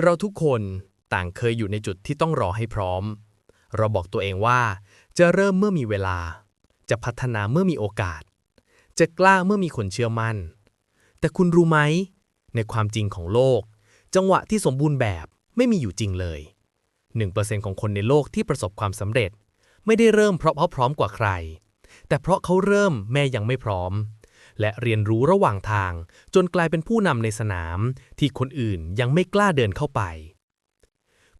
เราทุกคนต่างเคยอยู่ในจุดที่ต้องรอให้พร้อม เราบอกตัวเองว่า จะเริ่มเมื่อมีเวลา จะพัฒนาเมื่อมีโอกาส จะกล้าเมื่อมีคนเชื่อมั่น แต่คุณรู้ไหม ในความจริงของโลก จังหวะที่สมบูรณ์แบบไม่มีอยู่จริงเลย 1%ของคนในโลกที่ประสบความสำเร็จ ไม่ได้เริ่มเพราะเขาพร้อมกว่าใคร แต่เพราะเขาเริ่มแม่ยังไม่พร้อม และเรียนรู้ระหว่างทาง จนกลายเป็นผู้นำในสนาม ที่คนอื่นยังไม่กล้าเดินเข้าไป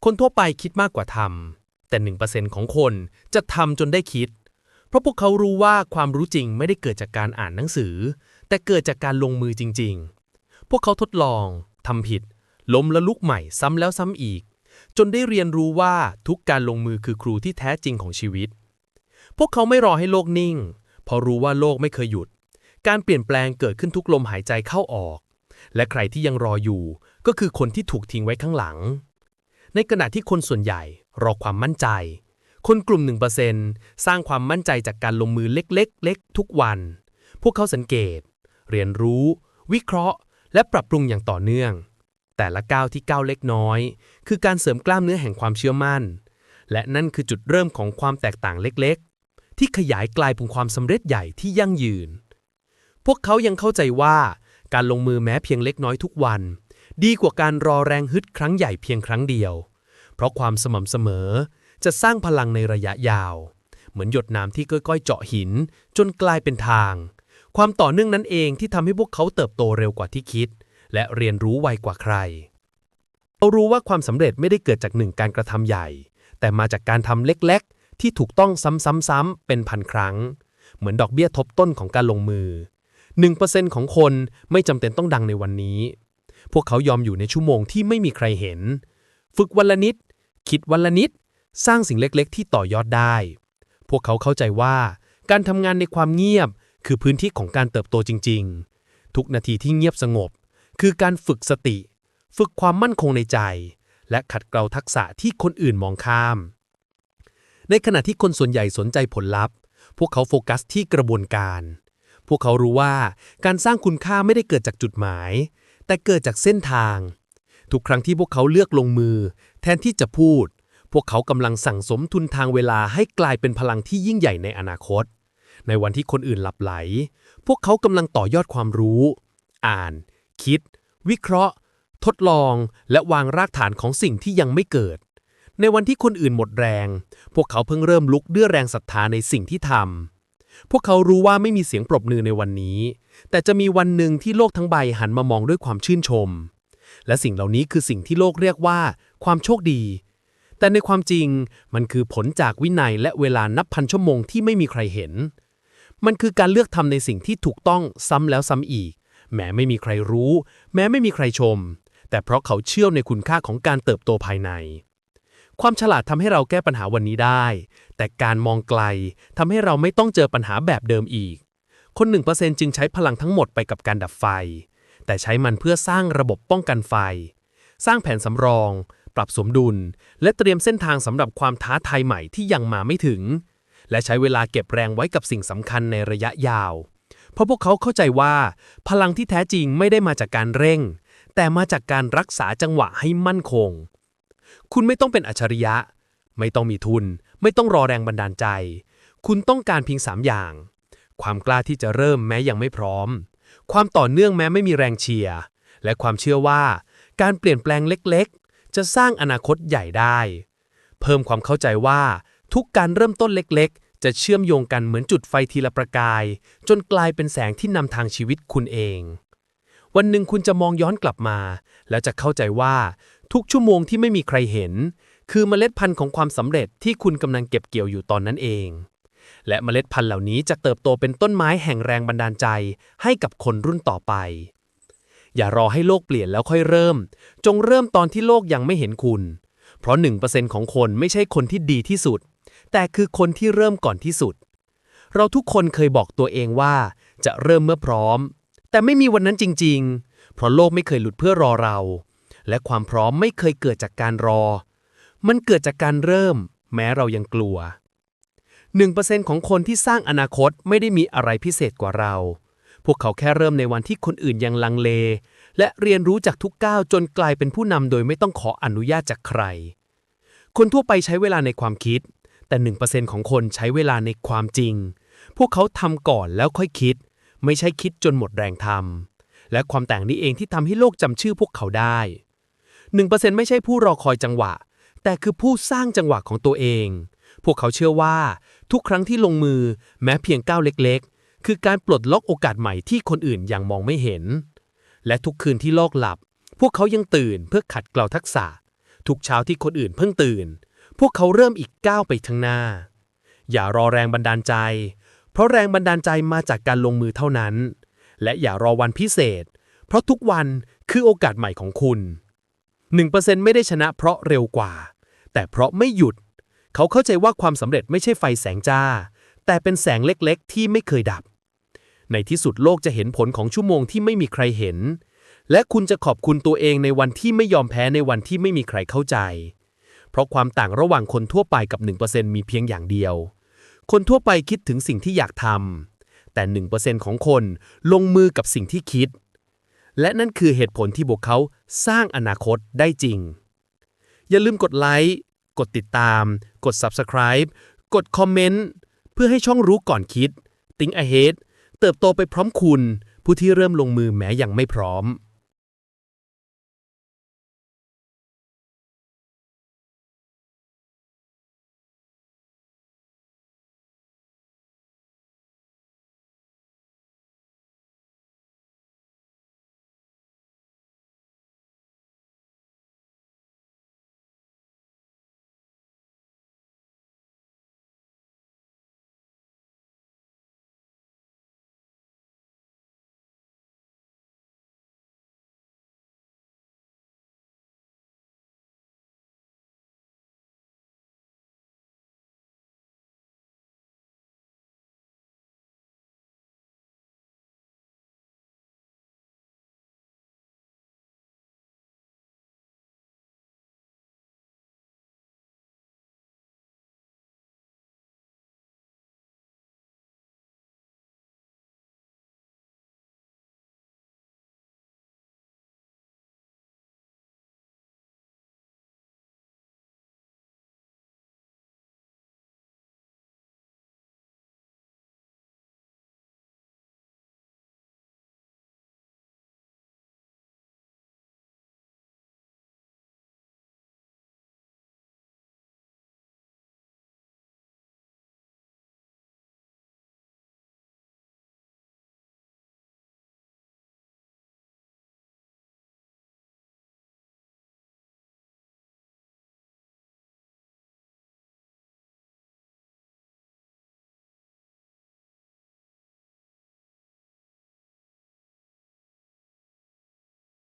คนทั่วไปคิดมากกว่าทำแต่ 1%ของคนจะทำจนได้คิด เพราะพวกเขารู้ว่าความรู้จริงไม่ได้เกิดจากการอ่านหนังสือ แต่เกิดจากการลงมือจริง ๆ พวกเขาทดลองทำผิด ล้มและลุกใหม่ซ้ำแล้วซ้ำอีก จนได้เรียนรู้ว่าทุกการลงมือคือครูที่แท้จริงของชีวิต พวกเขาไม่รอให้โลกนิ่ง เพราะรู้ว่าโลกไม่เคยหยุด การเปลี่ยนแปลงเกิดขึ้นทุกลมหายใจเข้าออก และใครที่ยังรออยู่ก็คือคนที่ถูกทิ้งไว้ข้างหลัง ในขณะที่คนส่วนใหญ่รอความมั่นใจ คนกลุ่ม 1%สร้างความมั่นใจจากการลงมือเล็กๆเล็กทุกวัน พวกเขาสังเกต เรียนรู้ วิเคราะห์ และปรับปรุงอย่างต่อเนื่อง แต่ละก้าวที่ก้าวเล็กน้อย คือการเสริมกล้ามเนื้อแห่งความเชื่อมั่น และนั่นคือจุดเริ่มของความแตกต่างเล็กๆ ที่ขยายกลายเป็นความสำเร็จใหญ่ที่ยั่งยืน พวกเขายังเข้าใจว่า การลงมือแม้เพียงเล็กน้อยทุกวัน ดีกว่าการรอแรงฮึดครั้งใหญ่เพียงครั้งเดียว เพราะความสม่ำเสมอจะสร้างพลังในระยะยาว เหมือนหยดน้ำที่ค่อยๆ เจาะหิน จนกลายเป็นทาง ความต่อเนื่องนั้นเองที่ทำให้พวกเขาเติบโตเร็วกว่าที่คิด และเรียนรู้ไวกว่าใครเรารู้ว่าความสำเร็จไม่ได้เกิดจากหนึ่งการกระทำใหญ่ แต่มาจากการทำเล็ก ๆ ที่ถูกต้องซ้ำๆๆเป็นพันครั้ง เหมือนดอกเบี้ยทบต้นของการลงมือ 1%ของคนไม่จำเป็นต้องดังในวันนี้ พวกเขายอมอยู่ในชั่วโมงที่ไม่มีใครเห็น ฝึกวันละนิด คิดวันละนิด สร้างสิ่งเล็กๆ ที่ต่อยอดได้ พวกเขาเข้าใจว่า การทำงานในความเงียบ คือพื้นที่ของการเติบโตจริง ๆ ทุกนาทีที่เงียบสงบ คือการฝึกสติ ฝึกความมั่นคงในใจ และขัดเกลาทักษะที่คนอื่นมองข้าม ในขณะที่คนส่วนใหญ่สนใจผลลัพธ์ พวกเขาโฟกัสที่กระบวนการ พวกเขารู้ว่าการสร้างคุณค่าไม่ได้เกิดจากจุดหมาย แต่เกิดจากเส้นทาง ทุกครั้งที่พวกเขาเลือกลงมือ แทนที่จะพูด พวกเขากำลังสั่งสมทุนทางเวลาให้กลายเป็นพลังที่ยิ่งใหญ่ในอนาคต ในวันที่คนอื่นหลับไหล พวกเขากำลังต่อยอดความรู้ อ่าน คิด วิเคราะห์ ทดลอง และวางรากฐานของสิ่งที่ยังไม่เกิดในวันที่คนอื่นหมดแรง พวกเขาเพิ่งเริ่มลุกด้วยแรงศรัทธาในสิ่งที่ทำ พวกเขารู้ว่าไม่มีเสียงปรบมือในวันนี้ แต่จะมีวันหนึ่งที่โลกทั้งใบหันมามองด้วยความชื่นชม และสิ่งเหล่านี้คือสิ่งที่โลกเรียกว่า ความโชคดี แต่ในความจริงมันคือผลจากวินัยและเวลานับพันชั่วโมงที่ไม่มีใครเห็น มันคือการเลือกทำในสิ่งที่ถูกต้องซ้ำแล้วซ้ำอีก แม้ไม่มีใครรู้ แม้ไม่มีใครชม แต่เพราะเขาเชื่อในคุณค่าของการเติบโตภายใน ความฉลาดทำให้เราแก้ปัญหาวันนี้ได้ แต่การมองไกลทำให้เราไม่ต้องเจอปัญหาแบบเดิมอีก คนหนึ่งเปอร์เซนจึงใช้พลังทั้งหมดไปกับการดับไฟ แต่ใช้มันเพื่อสร้างระบบป้องกันไฟ สร้างแผนสำรอง ปรับสมดุล และเตรียมเส้นทางสำหรับความท้าทายใหม่ที่ยังมาไม่ถึง และใช้เวลาเก็บแรงไว้กับสิ่งสำคัญในระยะยาว เพราะพวกเขาเข้าใจว่า พลังที่แท้จริงไม่ได้มาจากการเร่ง แต่มาจากการรักษาจังหวะให้มั่นคง คุณไม่ต้องเป็นอัจฉริยะ ไม่ต้องมีทุน ไม่ต้องรอแรงบันดาลใจ คุณต้องการเพียงสามอย่าง ความกล้าที่จะเริ่มแม้ยังไม่พร้อม ความต่อเนื่องแม้ไม่มีแรงเชียร์ และความเชื่อว่าการเปลี่ยนแปลงเล็กๆ จะสร้างอนาคตใหญ่ได้ เพิ่มความเข้าใจว่า ทุกการเริ่มต้นเล็กๆ จะเชื่อมโยงกันเหมือนจุดไฟทีละประกาย จนกลายเป็นแสงที่นำทางชีวิตคุณเอง วันหนึ่งคุณจะมองย้อนกลับมา แล้วจะเข้าใจว่า ทุกชั่วโมงที่ไม่มีใครเห็น คือเมล็ดพันธุ์ของความสำเร็จที่คุณกำลังเก็บเกี่ยวอยู่ตอนนั้นเอง และเมล็ดพันธุ์เหล่านี้จะเติบโตเป็นต้นไม้แห่งแรงบันดาลใจ ให้กับคนรุ่นต่อไป อย่ารอให้โลกเปลี่ยนแล้วค่อยเริ่ม จงเริ่มตอนที่โลกยังไม่เห็นคุณ เพราะ1%ของคนไม่ใช่คนที่ดีที่สุด แต่คือคนที่เริ่มก่อนที่สุด เราทุกคนเคยบอกตัวเองว่าจะเริ่มเมื่อพร้อม แต่ไม่มีวันนั้นจริง ๆ เพราะโลกไม่เคยหลุดเพื่อรอเรา และความพร้อมไม่เคยเกิดจากการรอ มันเกิดจากการเริ่ม แม้เรายังกลัว 1%ของคนที่สร้างอนาคตไม่ได้มีอะไรพิเศษกว่าเรา พวกเขาแค่เริ่มในวันที่คนอื่นยังลังเล และเรียนรู้จากทุกก้าวจนกลายเป็นผู้นำโดยไม่ต้องขออนุญาตจากใคร คนทั่วไปใช้เวลาในความคิด แต่ 1%ของคนใช้เวลาในความจริง พวกเขาทำก่อนแล้วค่อยคิด ไม่ใช่คิดจนหมดแรงทำและความแต่งนี้เองที่ทำให้โลกจำชื่อพวกเขาได้ 1%ไม่ใช่ผู้รอคอยจังหวะ แต่คือผู้สร้างจังหวะของตัวเอง พวกเขาเชื่อว่า ทุกครั้งที่ลงมือแม้เพียงก้าวเล็กๆ คือการปลดล็อกโอกาสใหม่ที่คนอื่นยังมองไม่เห็น และทุกคืนที่โลกหลับ พวกเขายังตื่นเพื่อขัดเกลาทักษะ ทุกเช้าที่คนอื่นเพิ่งตื่น พวกเขาเริ่มอีกก้าวไปข้างหน้า อย่ารอแรงบันดาลใจ เพราะแรงบันดาลใจมาจากการลงมือเท่านั้น และอย่ารอวันพิเศษ เพราะทุกวันคือโอกาสใหม่ของคุณ 1%ไม่ได้ชนะเพราะเร็วกว่า แต่เพราะไม่หยุด เขาเข้าใจว่าความสำเร็จไม่ใช่ไฟแสงจ้า แต่เป็นแสงเล็กๆ ที่ไม่เคยดับ ในที่สุดโลกจะเห็นผลของชั่วโมงที่ไม่มีใครเห็น และคุณจะขอบคุณตัวเองในวันที่ไม่ยอมแพ้ในวันที่ไม่มีใครเข้าใจ เพราะความต่างระหว่างคนทั่วไปกับ 1%มีเพียงอย่างเดียว คนทั่วไปคิดถึงสิ่งที่อยากทำแต่ 1%ของคนลงมือกับสิ่งที่คิด และนั่นคือเหตุผลที่พวกเขาสร้างอนาคตได้จริง อย่าลืมกดไลค์ กดติดตาม กด Subscribe กดคอมเมนต์เพื่อให้ช่องรู้ก่อนคิด Think Ahead เติบโตไปพร้อมคุณ ผู้ที่เริ่มลงมือแม้ยังไม่พร้อม